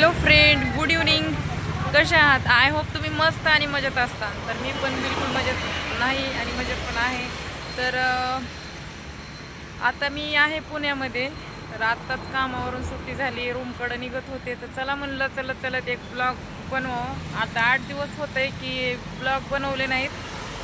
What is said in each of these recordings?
Hello friend good evening कसे आहात? I hope तुम्ही मस्त आणि मजेत असता. तर मी पण बिलकुल मजेत नाही आणि मजेत पण आहे. तर आता मी आहे पुण्यामध्ये. तर आत्ताच कामावरून सुट्टी झाली. रूमकडं निघत होते. तर चला म्हणलं चलत चलत एक ब्लॉग बनवावं. आता आठ दिवस होते की ब्लॉग बनवले नाहीत.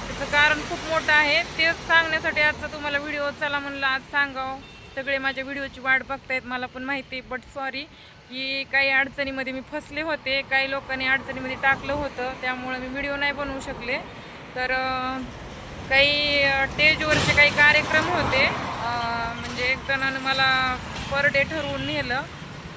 त्याचं कारण खूप मोठं आहे. तेच सांगण्यासाठी आजचा तुम्हाला व्हिडिओ चला म्हणलं आज सांगावं. सगळे माझ्या व्हिडिओची वाट बघतायत मला पण माहिती बट सॉरी की काही अडचणीमध्ये मी फसले होते काही लोकांनी अडचणीमध्ये टाकलं होतं त्यामुळं मी व्हिडिओ नाही बनवू शकले. तर काही स्टेजवरचे काही कार्यक्रम होते म्हणजे एक जणानं मला पर डे ठरवून नेलं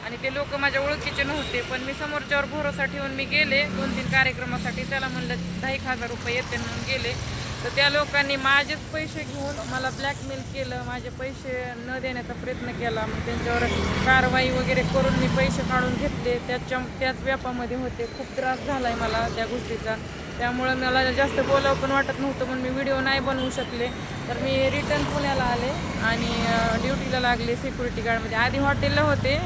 आणि ते लोक माझ्या ओळखीचे नव्हते पण मी समोरच्यावर भरोसा ठेवून मी गेले दोन तीन कार्यक्रमासाठी. त्याला म्हणलं दहा एक हजार रुपये येते म्हणून गेले. तर त्या लोकांनी माझेच पैसे घेऊन मला ब्लॅकमेल केलं. माझे पैसे न देण्याचा प्रयत्न केला. मग त्यांच्यावर कारवाई वगैरे करून मी पैसे काढून घेतले. त्याच्या त्याच व्यापामध्ये होते. खूप त्रास झाला आहे मला त्या गोष्टीचा. त्यामुळं मला जास्त बोलावं पण वाटत नव्हतं म्हणून मी व्हिडिओ नाही बनवू शकले. तर मी रिटर्न पुण्याला आले आणि ड्युटीला लागले सिक्युरिटी गार्डमध्ये आधी हॉटेलला होते.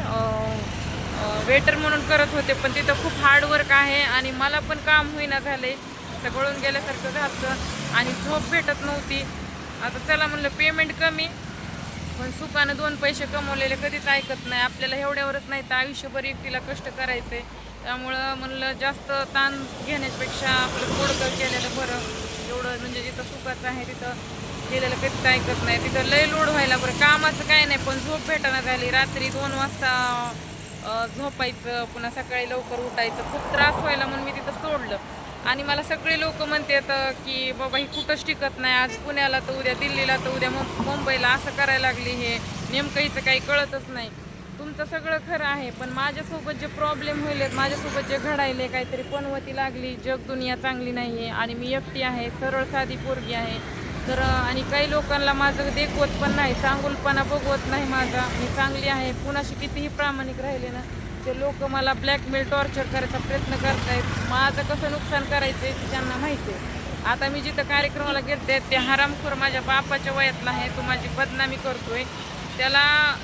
वेटर म्हणून करत होते पण तिथं खूप हार्डवर्क आहे आणि मला पण काम होईना झाले सगळून गेल्यासारखं झालं. आणि झोप भेटत नव्हती. आता चला म्हणलं पेमेंट कमी. पण सुखानं दोन पैसे कमवलेले कधीच ऐकत नाही. आपल्याला एवढ्यावरच नाही तर आयुष्यभर एकटीला कष्ट करायचे. त्यामुळं म्हणलं जास्त ताण घेण्यापेक्षा आपलं थोडं केलेलं बरं. एवढं म्हणजे जिथं सुखाचं आहे तिथं गेलेलं कधीच ऐकत नाही. तिथं लय लोड व्हायला बरं. कामाचं काय नाही पण झोप भेटाना झाली. रात्री दोन वाजता झोपायचं. पुन्हा सकाळी लवकर उठायचं. खूप त्रास व्हायला म्हणून मी तिथं सोडलं. आणि मला सगळे लोक म्हणतात की बाबा ही कुठंच टिकत नाही. आज पुण्याला तर उद्या दिल्लीला तर उद्या मुंबईला असं करायला लागली हे. नेमकं हिचं काही कळतच नाही. तुमचं सगळं खरं आहे पण माझ्यासोबत जे प्रॉब्लेम होईल माझ्यासोबत जे घडायले काहीतरी पणवती लागली. जग दुनिया चांगली नाही आहे आणि मी एकटी आहे सरळ साधी पोरगी आहे. तर आणि काही लोकांना माझं देखवत पण नाही चांगुलपणा बघवत नाही माझा. मी चांगली आहे कुणाशी कितीही प्रामाणिक राहिले ना ते लोक मला ब्लॅकमेल टॉर्चर करायचा प्रयत्न करतायत. माझं कसं नुकसान करायचं आहे ते त्यांना माहिती आहे. आता मी जिथं कार्यक्रमाला घेते ते हरामखोर माझ्या बापाच्या वयातला आहे. तो माझी बदनामी करतोय. त्याला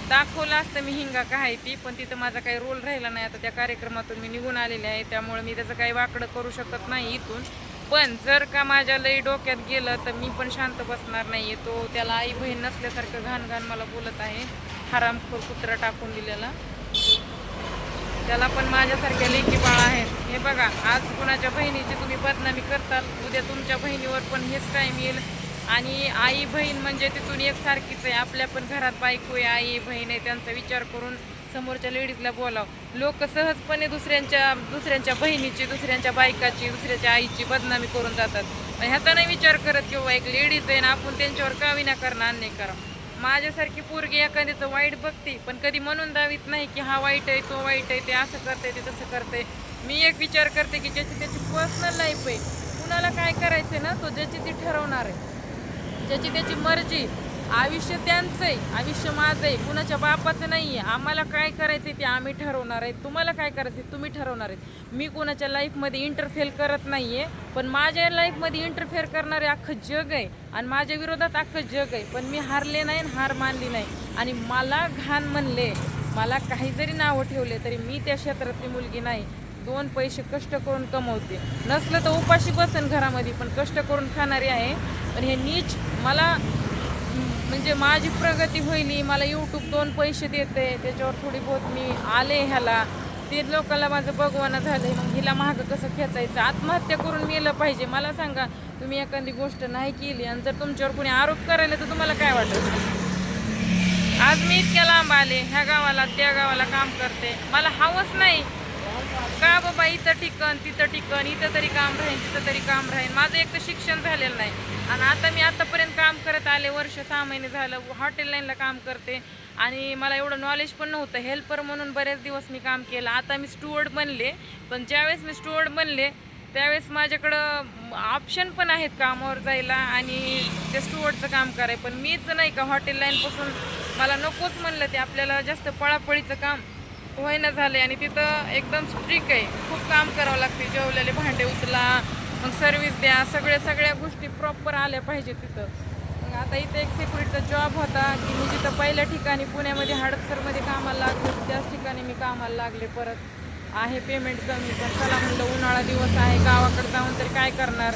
दाखवलं असतं मी हिंगा का आहे ती पण तिथं माझा काही रोल राहिला नाही. आता त्या कार्यक्रमातून मी निघून आलेले आहे. त्यामुळे मी त्याचं काही वाकडं करू शकत नाही इथून. पण जर का माझ्या लई डोक्यात गेलं तर मी पण शांत बसणार नाही तो त्याला आई बहीण नसल्यासारखं घाण घाण मला बोलत आहे. हरामखोर कुत्रा टाकून दिलेला. त्याला पण माझ्यासारख्या लेखी बाळ आहेत. हे बघा आज कुणाच्या बहिणीची तुम्ही बदनामी करताल उद्या तुमच्या बहिणीवर पण हेच टाईम येईल. आणि आई बहीण म्हणजे तिथून एकसारखीच आहे. आपल्या पण घरात बायको आहे आई बहीण आहे त्यांचा विचार करून समोरच्या लेडीजला बोलाव. लोक सहजपणे दुसऱ्यांच्या दुसऱ्यांच्या बहिणीची दुसऱ्यांच्या बायकाची दुसऱ्याच्या आईची बदनामी करून जातात. ह्याचा नाही विचार करत किंवा एक लेडीज आहे ना आपण त्यांच्यावर का विनाकारण अन्याय करा. माझ्यासारखी पोरगी एखाद्याचं वाईट बघते पण कधी म्हणून दावीत नाही की हा वाईट आहे तो वाईट आहे ते असं करते ते तसं करते मी एक विचार करते की ज्याची त्याची पर्सनल लाईफ आहे कुणाला काय करायचं ना तो ज्याची ती ठरवणार आहे. ज्याची त्याची मर्जी आयुष्य त्यांचं आहे आयुष्य माझं आहे कुणाच्या बापाचं नाही आहे आम्हाला काय करायचं ते आम्ही ठरवणार आहे तुम्हाला काय करायचं तुम्ही ठरवणार आहेत. मी कुणाच्या लाईफमध्ये इंटरफेअर करत नाही आहे पण माझ्या लाईफमध्ये इंटरफेअर करणारे अख्खं जग आहे आणि माझ्या विरोधात अख्खं जग आहे. पण मी हारले नाही आणि हार मानली नाही. आणि मला घाण म्हणले मला काही जरी नावं ठेवले तरी मी त्या क्षेत्रातली मुलगी नाही. दोन पैसे कष्ट करून कमवते. नसलं तर उपाशी बसन घरामध्ये पण कष्ट करून खाणारी आहे. पण हे नीच मला म्हणजे माझी प्रगती होईली मला यूट्यूब दोन पैसे देते त्याच्यावर थोडी बहुत मी आले ह्याला. ते लोकांना माझं बघवानं झालंय मग हिला महाग कसं खेचायचं? आत्महत्या करून मेलं पाहिजे. मला सांगा तुम्ही एखादी गोष्ट नाही केली आणि जर तुमच्यावर कोणी आरोप करायला तर तुम्हाला काय वाटत? आज मी इतक्या लांब आले ह्या गावाला त्या गावाला काम करते. मला हवंच नाही. का बाबा इथं ठिकन तिथं ठिकन इथं तरी काम राहीन तिथं तरी काम राहीन. माझं एक तर शिक्षण झालेलं नाही. आणि आता मी आतापर्यंत काम करत आले वर्ष सहा महिने झालं हॉटेल लाईनला काम करते. आणि मला एवढं नॉलेज पण नव्हतं. हेल्पर म्हणून बरेच दिवस मी काम केलं. आता मी स्टुअर्ड बनले. पण ज्यावेळेस मी स्टुअर्ड बनले त्यावेळेस माझ्याकडं ऑप्शन पण आहेत कामावर जायला आणि ते स्टुअर्डचं काम कराय. पण मीच नाही का हॉटेल लाईनपासून मला नकोच म्हणलं ते. आपल्याला जास्त पळापळीचं काम होईना झाले आणि तिथं एकदम स्ट्रिक आहे. खूप काम करावं लागते. जेवलेले भांडे उचला मग सर्व्हिस द्या सगळ्या सगळ्या गोष्टी प्रॉपर आल्या पाहिजे तिथं. मग आता इथं एक सिक्युरिटीचा जॉब होता. की मी जिथं पहिल्या ठिकाणी पुण्यामध्ये हडपसरमध्ये कामाला लागले त्याच ठिकाणी मी कामाला लागले परत. आहे पेमेंट कमी पण चला म्हणलं उन्हाळा दिवस आहे गावाकडे जाऊन तरी काय करणार?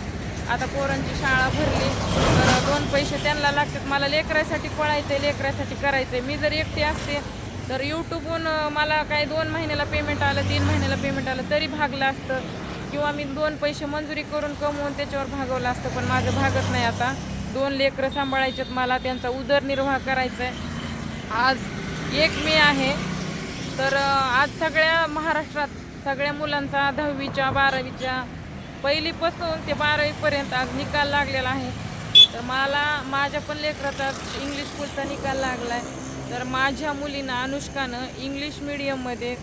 आता पोरांची शाळा भरली. तर दोन पैसे त्यांना लागतात. मला लेकरासाठी पळायचं आहे लेकरासाठी करायचं आहे मी जर एकटी असते तर यूट्यूबहून मला काय दोन महिन्याला पेमेंट आलं तीन महिन्याला पेमेंट आलं तरी भागलं असतं. किंवा मी दोन पैसे मंजुरी करून कमवून त्याच्यावर भागवलं असतं पण माझं भागत नाही आता. दोन लेकरं सांभाळायचेत मला त्यांचा उदरनिर्वाह करायचा आहे आज एक मे आहे. तर आज सगळ्या महाराष्ट्रात सगळ्या मुलांचा दहावीच्या बारावीच्या पहिलीपासून ते बारावीपर्यंत आज निकाल लागलेला आहे. तर मला माझ्या पण लेकराचा इंग्लिश स्कूलचा निकाल लागला आहे तर माझ्या मुलीनं अनुष्कानं इंग्लिश मिडियममध्ये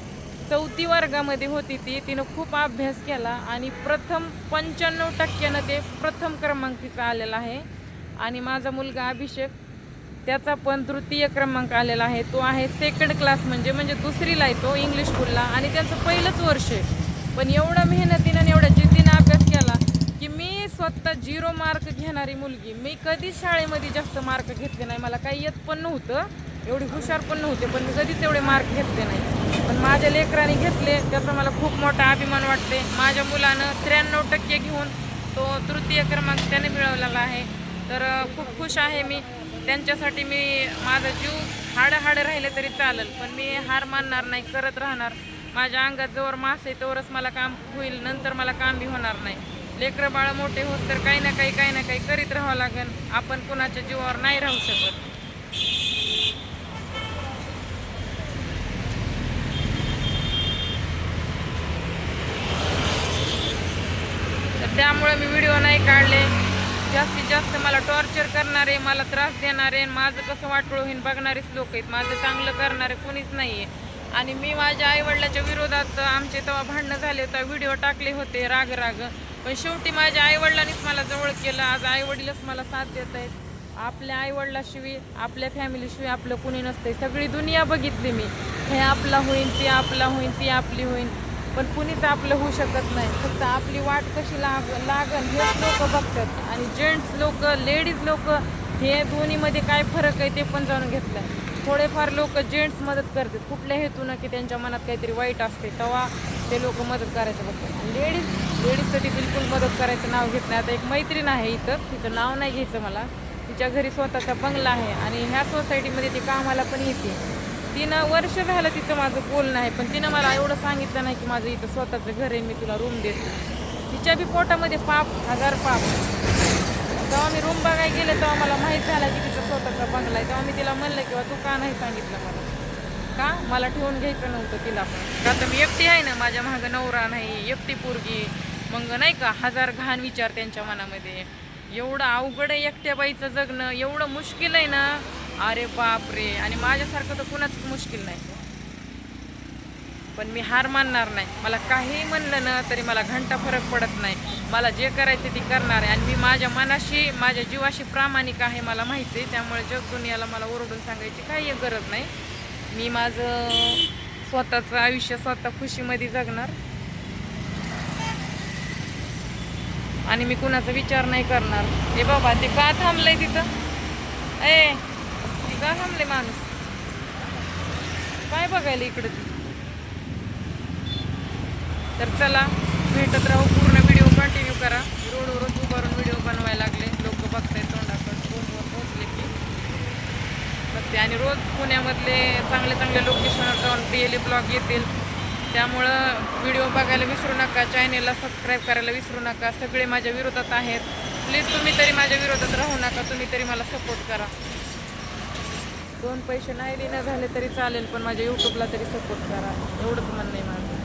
चौथी वर्गामध्ये होती ती. तिनं खूप अभ्यास केला आणि प्रथम पंच्याण्णव टक्क्यानं ते प्रथम क्रमांकीचा आलेला आहे. आणि माझा मुलगा अभिषेक त्याचा पण तृतीय क्रमांक आलेला आहे. तो आहे सेकंड क्लास म्हणजे म्हणजे दुसरीला आहे तो इंग्लिश स्कूलला आणि त्यांचं पहिलंच वर्ष आहे. पण एवढं मेहनतीनं आणि एवढ्या जिद्दीनं अभ्यास केला की मी स्वतः झिरो मार्क घेणारी मुलगी. मी कधीच शाळेमध्ये जास्त मार्क घेतले नाही. मला काही येत पण नव्हतं. एवढी हुशार पण नव्हते पण मी कधीच एवढे मार्क घेतले नाही. पण माझ्या लेकराने घेतले त्याचा मला खूप मोठा अभिमान वाटते. माझ्या मुलानं त्र्याण्णव टक्के घेऊन तो तृतीय क्रमांक त्याने मिळवलेला आहे. तर खूप खुश आहे मी. त्यांच्यासाठी मी माझा जीव हाड हाड राहिले तरी चालेल पण मी हार मानणार नाही करत राहणार. माझ्या अंगात जोवर मास आहे तोवरच मला काम होईल नंतर मला काम बी होणार नाही. लेकरं बाळं मोठे होत तर काही ना काही काही ना काही करीत राहावं लागेल. आपण कुणाच्या जीवावर नाही राहू शकत तर त्यामुळे मी व्हिडिओ नाही काढले जास्तीत जास्त मला टॉर्चर करणारे मला त्रास देणारे माझं कसं वाटोळ होईन बघणारेच लोक आहेत. माझं चांगलं करणारे कोणीच नाही आहे आणि मी माझ्या आईवडिलाच्या विरोधात आमचे तेव्हा भांडणं झाले होतं व्हिडिओ टाकले होते राग राग. पण शेवटी माझ्या आईवडिलांनीच मला जवळ केलं. आज आईवडीलच मला साथ देत आहेत. आपल्या आईवडिलाशिवाय आपल्या फॅमिलीशिवाय आपलं कुणी नसतंय. सगळी दुनिया बघितली मी. हे आपला होईन ती आपला होईन ती आपली होईन. पण कुणीच आपलं होऊ शकत नाही. फक्त आपली वाट कशी लाग लागन हेच लोक बघतात. आणि जेंट्स लोक लेडीज लोक हे दोन्हीमध्ये काय फरक आहे ते पण जाणून घेतलं थोडेफार लोक जेंट्स मदत करतात. कुठल्या हेतूनं की त्यांच्या मनात काहीतरी वाईट असते तेव्हा ते लोक मदत करायचं बघतात. आणि लेडीज लेडीज ती बिलकुल मदत करायचं नाव घेत नाही. आता एक मैत्रीण आहे इथं. तिचं नाव नाही घ्यायचं मला. तिच्या घरी स्वतःचा बंगला आहे. आणि ह्या सोसायटीमध्ये ती कामाला पण येते. तिनं वर्ष झालं तिचं माझं बोलणं आहे पण तिनं मला एवढं सांगितलं नाही की माझं इथं स्वतःचं घर आहे मी तुला रूम देतो. तिच्या बी पोटामध्ये पाप हजार पाप. जेव्हा मी रूम बघायला गेले तेव्हा मला माहीत झालं की तिचा स्वतःचा बंगला आहे. तेव्हा मी तिला म्हणलं किंवा तू का नाही सांगितलं मला? का? मला ठेवून घ्यायचं नव्हतं तिला. पण आता मी एकटी आहे ना माझ्या मागं नवरा नाही एकटी पोरगी. मग नाही का हजार घाण विचार त्यांच्या मनामध्ये. एवढं अवघड आहे एकट्या बाईचं जगणं एवढं मुश्किल आहे ना. अरे बापरे. आणि माझ्यासारखं तर कुणाच मुश्किल नाही. पण मी हार मानणार नाही. मला काही म्हणलं ना तरी मला घंटा फरक पडत नाही. मला जे करायचं ते करणार आहे. आणि मी माझ्या मनाशी माझ्या जीवाशी प्रामाणिक आहे मला माहिती आहे. त्यामुळे जग दुनियाला मला ओरडून सांगायची काही गरज नाही. मी माझं स्वतःचं आयुष्य स्वतः खुशीमध्ये जगणार. आणि मी कुणाचा विचार नाही करणार. ए बाबा ते का थांबलंय तिथं? ए का थांबले माणूस. काय बघायला इकडं ती. तर चला भेटत राहू. पूर्ण व्हिडिओ कंटिन्यू करा. रोडवरच उभारून व्हिडिओ बनवायला लागले. लोक बघताय तोंडाकडे. फोनवर पोहोचले की. बघते. आणि रोज पुण्यामधले चांगले चांगले लोकेशनवर जाऊन डेली ब्लॉग येतील. त्यामुळं व्हिडिओ बघायला विसरू नका. चॅनेलला सबस्क्राईब करायला विसरू नका. सगळे माझ्या विरोधात आहेत. प्लीज तुम्ही तरी माझ्या विरोधात राहू नका. तुम्ही तरी मला सपोर्ट करा. दोन पैसे नाही देणं झाले तरी चालेल पण माझ्या यूट्यूबला तरी सपोर्ट करा. एवढंच म्हणणं आहे माझं.